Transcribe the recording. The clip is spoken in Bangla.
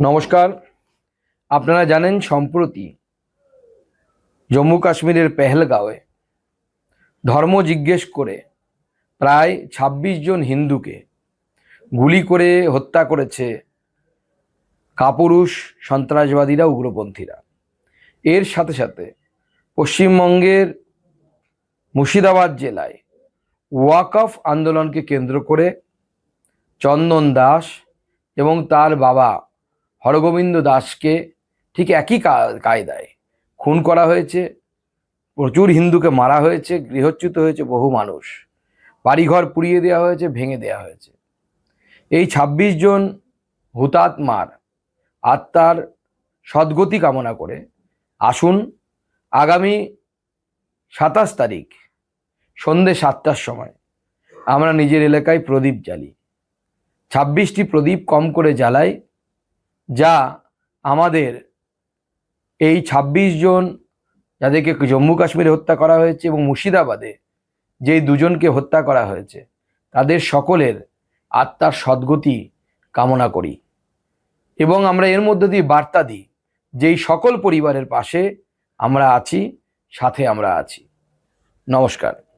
নমস্কার। আপনারা জানেন সম্প্রতি জম্মু কাশ্মীরের পেহেলগাঁওয়ে ধর্ম জিজ্ঞেস করে প্রায় ২৬ জন হিন্দুকে গুলি করে হত্যা করেছে কাপুরুষ সন্ত্রাসবাদীরা, উগ্রপন্থীরা। এর সাথে সাথে পশ্চিমবঙ্গের মুর্শিদাবাদ জেলায় ওয়াকফ আন্দোলনকে কেন্দ্র করে চন্দন দাস এবং তার বাবা হরগোবিন্দ দাসকে ঠিক একই কায়দায় খুন করা হয়েছে, প্রচুর হিন্দুকে মারা হয়েছে, গৃহচ্যুত হয়েছে বহু মানুষ, বাড়িঘর পুড়িয়ে দেওয়া হয়েছে, ভেঙে দেওয়া হয়েছে। এই ২৬ জন হুতাত্মার আত্মার সদ্গতি কামনা করে আসুন আগামী সাতাশ তারিখ সন্ধে সাতটার সময় আমরা নিজের এলাকায় প্রদীপ জ্বালি। ছাব্বিশটি প্রদীপ কম করে জ্বালাই যা আমাদের এই ২৬ জন যাদেরকে জম্মু কাশ্মীরে হত্যা করা হয়েছে এবং মুর্শিদাবাদে যেই দুজনকে হত্যা করা হয়েছে, তাদের সকলের আত্মার সদ্গতি কামনা করি। এবং আমরা এর মধ্যে দিয়ে বার্তা দিই, যেই সকল পরিবারের পাশে আমরা আছি, সাথে আমরা আছি। নমস্কার।